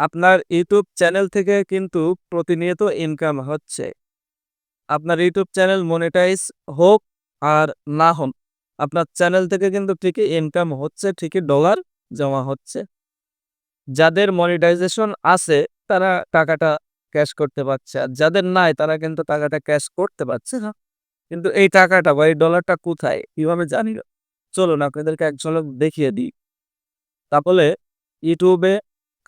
আপনার YouTube channel থেকে কিন্তু প্রতিনিয়ত ইনকাম হচ্ছে। আপনার ইউটিউব চ্যানেল মনিটাইজ হোক আর না হোক, আপনার চ্যানেল থেকে কিন্তু ঠিকই ইনকাম হচ্ছে, ঠিকই ডলার জমা হচ্ছে। যাদের মনিটাইজেশন আছে, তারা টাকাটা ক্যাশ করতে পারছে, আর যাদের নাই, তারা কিন্তু টাকাটা ক্যাশ করতে পারছে না। কিন্তু এই টাকাটা বা এই ডলারটা কোথায়, কীভাবে জানি চলুন আপনাদেরকে এক ঝলক দেখিয়ে দিই। তাহলে ইউটিউবে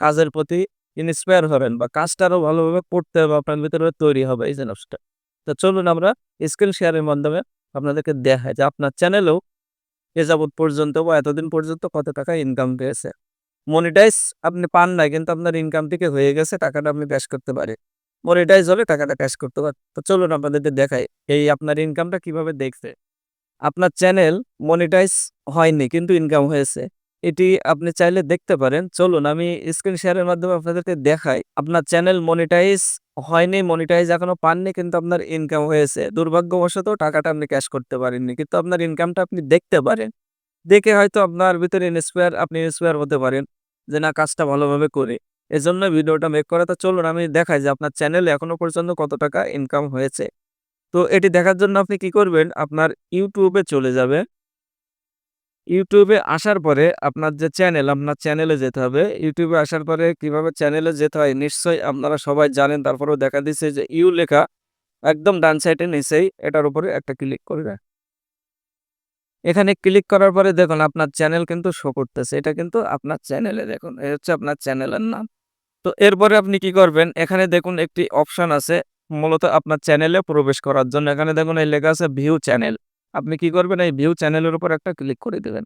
কাজের প্রতি ইন্সপায়ার হবেন বা কাজটা আরও ভালোভাবে করতে হবে, আপনার ভিতরে তৈরি হবে, এই জিনিসটা। তো চলুন আমরা স্ক্রিন শেয়ারের মাধ্যমে আপনাদেরকে দেখাই যে আপনার চ্যানেলেও এ যাবৎ পর্যন্ত বা এতদিন পর্যন্ত কত টাকা ইনকাম পেয়েছে। মনিটাইজ আপনি পান না কিন্তু আপনার ইনকাম থেকে হয়ে গেছে, টাকাটা আপনি ক্যাশ করতে পারে মনিটাইজ হলে টাকাটা ক্যাশ করতে পারে তো চলুন আপনাদেরকে দেখাই এই আপনার ইনকামটা কীভাবে দেখছে। আপনার চ্যানেল মনিটাইজ হয়নি, কিন্তু ইনকাম হয়েছে। এটি আপনি চাইলে দেখতে পারেন। চলুন আমি স্ক্রিন শেয়ারের মাধ্যমে আপনাদেরকে দেখাই। আপনার চ্যানেল মনিটাইজ হয়নি মনিটাইজ এখনও পাননি, কিন্তু আপনার ইনকাম হয়েছে। দুর্ভাগ্যবশত টাকাটা আপনি ক্যাশ করতে পারেননি, কিন্তু আপনার ইনকামটা আপনি দেখতে পারেন। দেখে হয়তো আপনার ভিতরে ইন্সপায়ার আপনি ইন্সপায়ার হতে পারেন যে, না, কাজটা ভালোভাবে করি। এজন্য ভিডিওটা মেক করা। তো চলুন আমি দেখাই যে, আপনার চ্যানেলে এখনও পর্যন্ত কত টাকা ইনকাম হয়েছে। তো এটি দেখার জন্য আপনি কি করবেন? আপনার ইউটিউবে চলে যাবে ইউটিউবে আসার পরে আপনার যে চ্যানেল আপনার চ্যানেলে যেতে হবে। ইউটিউবে আসার পরে কীভাবে চ্যানেলে যেতে হয়? নিশ্চয়ই আপনারা সবাই জানেন, তারপরেও দেখা দিচ্ছে যে ইউ লেখা একদম ডান সাইডে নিচেই, এটার উপরে একটা ক্লিক করবে। এখানে ক্লিক করার পরে দেখুন, আপনার চ্যানেল কিন্তু শো করতেছে। এটা কিন্তু আপনার চ্যানেলে দেখুন, এই হচ্ছে আপনার চ্যানেলের নাম। তো এরপরে আপনি কি করবেন? এখানে দেখুন, একটি অপশন আছে, মূলত আপনার চ্যানেলে প্রবেশ করার জন্য। এখানে দেখুন, এই লেখা আছে ভিউ চ্যানেল আপনি কি করবেন? এই ভিউ চ্যানেলের উপর একটা ক্লিক করে দেবেন।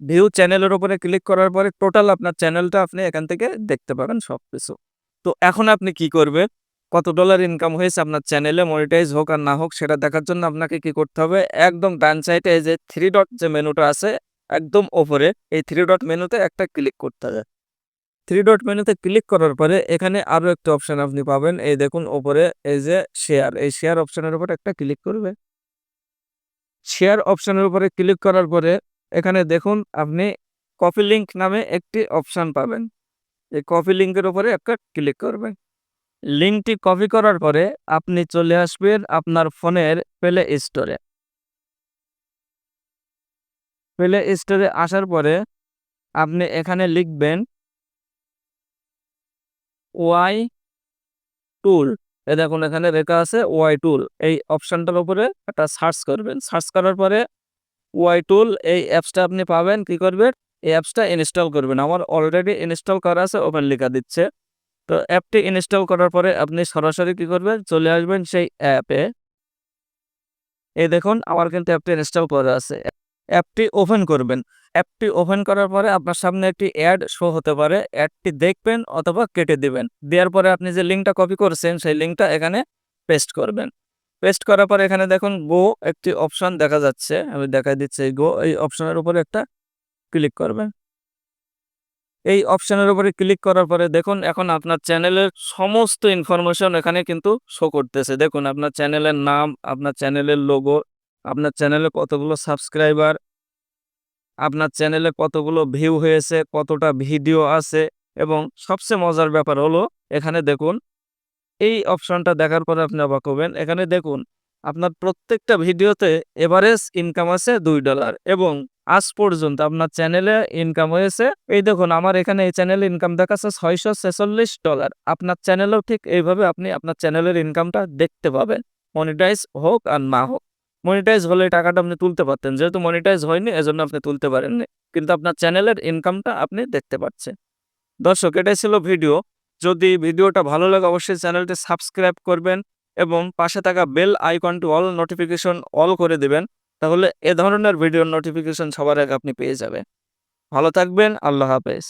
ভিউ চ্যানেলের উপরে ক্লিক করার পরে টোটাল আপনার চ্যানেলটা আপনি এখান থেকে দেখতে পাবেন সব কিছু তো এখন আপনি কি করবে কত ডলার ইনকাম হয়েছে আপনার চ্যানেলে মনিটাইজ হোক আর না হোক, সেটা দেখার জন্য আপনাকে কি করতে হবে? একদম ডান সাইডে যে থ্রি ডট যে মেনুটা আছে, একদম ওপরে এই থ্রি ডট মেনুতে একটা ক্লিক করতে হবে। থ্রি ডট মেনুতে ক্লিক করার পরে এখানে আরও একটা অপশন আপনি পাবেন। এই দেখুন, ওপরে এই যে শেয়ার এই শেয়ার অপশানের উপর একটা ক্লিক করবে। শেয়ার অপশানের উপরে ক্লিক করার পরে এখানে দেখুন আপনি কপি লিঙ্ক নামে একটি অপশান পাবেন। এই কপি লিঙ্কের উপরে একটা ক্লিক করবেন। লিঙ্কটি কপি করার পরে আপনি চলে আসবেন আপনার ফোনের প্লে স্টোরে প্লে স্টোরে আসার পরে আপনি এখানে লিখবেন ওয়াই টুল এ দেখুন, এখানে লেখা আছে ওয়াই টুল এই অপশনটার উপরে একটা সার্চ করবেন। সার্চ করার পরে ওয়াই টুল এই অ্যাপসটা আপনি পাবেন, কি করবেন? এই অ্যাপসটা ইনস্টল করবেন। আমার অলরেডি ইনস্টল করা আছে ওপেন লেখা দিচ্ছে। তো অ্যাপটি ইনস্টল করার পরে আপনি সরাসরি কি করবেন? চলে আসবেন সেই অ্যাপে এই দেখুন, আমার কিন্তু অ্যাপটি ইনস্টল করা আছে। অ্যাপটি ওপেন করবেন। অ্যাপটি ওপেন করার পরে আপনার সামনে একটি অ্যাড শো হতে পারে। অ্যাডটি দেখবেন অথবা কেটে দিবেন। দেওয়ার পরে আপনি যে লিঙ্কটা কপি করছেন, সেই লিঙ্কটা এখানে পেস্ট করবেন। পেস্ট করার পরে এখানে দেখুন গো একটি অপশন দেখা যাচ্ছে। আমি দেখাই দিচ্ছি গো। এই অপশানের উপরে একটা ক্লিক করবেন। এই অপশানের উপরে ক্লিক করার পরে দেখুন এখন আপনার চ্যানেলের সমস্ত ইনফরমেশন এখানে কিন্তু শো করতেছে। দেখুন আপনার চ্যানেলের নাম, আপনার চ্যানেলের লোগো আপনার চ্যানেলে কতগুলো সাবস্ক্রাইবার আপনার চ্যানেলে কতগুলো ভিউ হয়েছে? কতটা ভিডিও আছে? এবং সবচেয়ে মজার ব্যাপার হলো, এখানে দেখুন, এই অপশনটা দেখার পরে আপনি অবাক হবেন। এখানে দেখুন, আপনার প্রত্যেকটা ভিডিওতে এভারেজ ইনকাম আছে দুই ডলার এবং আজ পর্যন্ত আপনার চ্যানেলে ইনকাম হয়েছে, এই দেখুন, আমার এখানে এই চ্যানেলে ইনকাম দেখাচ্ছে ছয়শো ছেচল্লিশ ডলার আপনার চ্যানেলেও ঠিক এইভাবে আপনি আপনার চ্যানেলের ইনকামটা দেখতে পাবেন। মনিটাইজ হোক আর না হোক। মনিটাইজ হলে টাকাটা আপনি তুলতে পারতেন। যেহেতু মনিটাইজ হয়নি, এজন্য আপনি তুলতে পারেননি। কিন্তু আপনার চ্যানেলের ইনকামটা আপনি দেখতে পাচ্ছেন। দর্শক, এটাই ছিল ভিডিও যদি ভিডিওটা ভালো লাগে, অবশ্যই চ্যানেলটি সাবস্ক্রাইব করবেন এবং পাশে থাকা বেল আইকনটি অল নোটিফিকেশন অল করে দিবেন। তাহলে এ ধরনের ভিডিওর নোটিফিকেশন সবার আগে আপনি পেয়ে যাবেন। ভালো থাকবেন, আল্লাহ হাফেজ।